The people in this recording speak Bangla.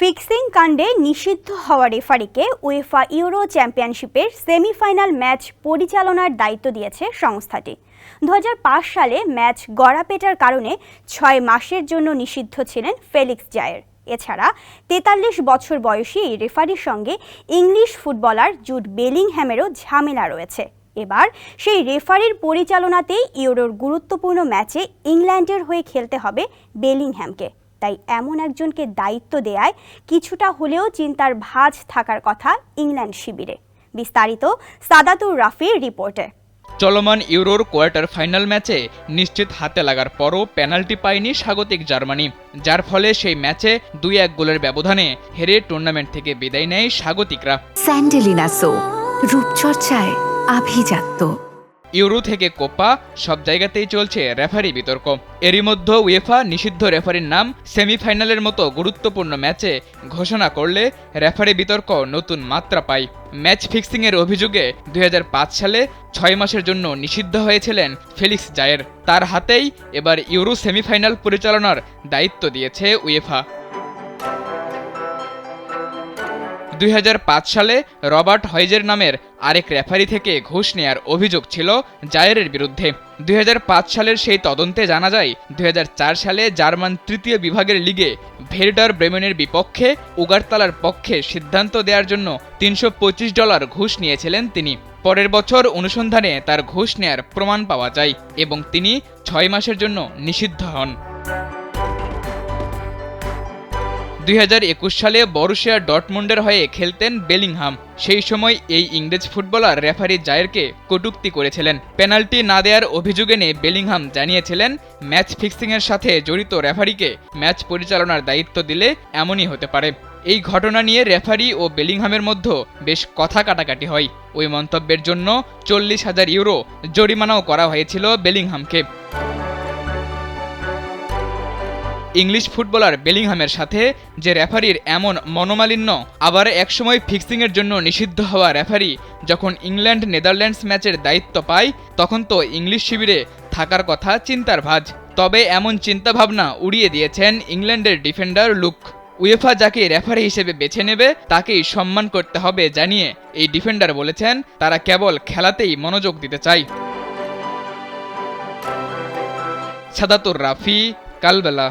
ফিক্সিং কাণ্ডে নিষিদ্ধ হওয়া রেফারিকে উয়েফা ইউরো চ্যাম্পিয়নশিপের সেমিফাইনাল ম্যাচ পরিচালনার দায়িত্ব দিয়েছে সংস্থাটি। দু হাজার পাঁচ সালে ম্যাচ গড়াপেটার কারণে ছয় মাসের জন্য নিষিদ্ধ ছিলেন ফেলিক্স জায়ের। এছাড়া তেতাল্লিশ বছর বয়সী এই রেফারির সঙ্গে ইংলিশ ফুটবলার জুড বেলিংহ্যামেরও ঝামেলা রয়েছে। এবার সেই রেফারির পরিচালনাতেই ইউরোর গুরুত্বপূর্ণ ম্যাচে ইংল্যান্ডের হয়ে খেলতে হবে বেলিংহ্যামকে। তাই এমন একজনকে দায়িত্ব দেয়ায় কিছুটা হলেও চিন্তার ভাঁজ থাকার কথা ইংল্যান্ড শিবিরে। বিস্তারিত সাদাতুর রাফির রিপোর্টে। চলমান ইউরোর কোয়ার্টার ফাইনাল ম্যাচে নিশ্চিত হাতে লাগার পরও পেনাল্টি পায়নি স্বাগতিক জার্মানি যার ফলে সেই ম্যাচে দুই এক গোলের ব্যবধানে হেরে টুর্নামেন্ট থেকে বিদায় নেয় স্বাগতিকরা। স্যান্ডেলিনা সো রূপচর্চায় আভিজাত্য। ইউরো থেকে কোপা সব জায়গাতেই চলছে রেফারি বিতর্ক। এরই মধ্যে উয়েফা নিষিদ্ধ রেফারির নাম সেমিফাইনালের মতো গুরুত্বপূর্ণ ম্যাচে ঘোষণা করলে রেফারি বিতর্ক নতুন মাত্রা পায়। ম্যাচ ফিক্সিংয়ের অভিযোগে দুই হাজার পাঁচ সালে ছয় মাসের জন্য নিষিদ্ধ হয়েছিলেন ফেলিক্স জায়ের। তার হাতেই এবার ইউরো সেমিফাইনাল পরিচালনার দায়িত্ব দিয়েছে উয়েফা। দুই হাজার পাঁচ সালে রবার্ট হয়েজের নামের আরেক রেফারি থেকে ঘুষ নেয়ার অভিযোগ ছিল জায়েরের বিরুদ্ধে। দুই হাজার পাঁচ সালের সেই তদন্তে জানা যায়, দুই হাজার চার সালে জার্মান তৃতীয় বিভাগের লিগে ভেরডার ব্রেমেনের বিপক্ষে উগারতালার পক্ষে সিদ্ধান্ত দেওয়ার জন্য তিনশো পঁচিশ ডলার ঘুষ নিয়েছিলেন তিনি। পরের বছর অনুসন্ধানে তার ঘুষ নেয়ার প্রমাণ পাওয়া যায় এবং তিনি ছয় মাসের জন্য নিষিদ্ধ হন। দুই হাজার একুশ সালে বরুশিয়া ডটমুন্ডের হয়ে খেলতেন বেলিংহাম। সেই সময় এই ইংরেজ ফুটবলার রেফারি জায়েরকে কটূক্তি করেছিলেন। পেনাল্টি না দেওয়ার অভিযোগ এনে বেলিংহাম জানিয়েছিলেন, ম্যাচ ফিক্সিংয়ের সাথে জড়িত রেফারিকে ম্যাচ পরিচালনার দায়িত্ব দিলে এমনই হতে পারে। এই ঘটনা নিয়ে রেফারি ও বেলিংহামের মধ্যে বেশ কথা কাটাকাটি হয়। ওই মন্তব্যের জন্য চল্লিশ হাজার ইউরো জরিমানাও করা হয়েছিল বেলিংহামকে। ইংলিশ ফুটবলার বেলিংহামের সাথে যে রেফারির এমন মনোমালিন্য, আবার একসময় ফিক্সিংয়ের জন্য নিষিদ্ধ হওয়া রেফারি যখন ইংল্যান্ড নেদারল্যান্ডস ম্যাচের দায়িত্ব পায়, তখন তো ইংলিশ শিবিরে থাকার কথা চিন্তার ভাজ। তবে এমন চিন্তাভাবনা উড়িয়ে দিয়েছেন ইংল্যান্ডের ডিফেন্ডার লুক। উয়েফা যাকে রেফারি হিসেবে বেছে নেবে, তাকেই সম্মান করতে হবে জানিয়ে এই ডিফেন্ডার বলেছেন, তারা কেবল খেলাতেই মনোযোগ দিতে চায়। সাদাতুর রাফি, কালবেলা।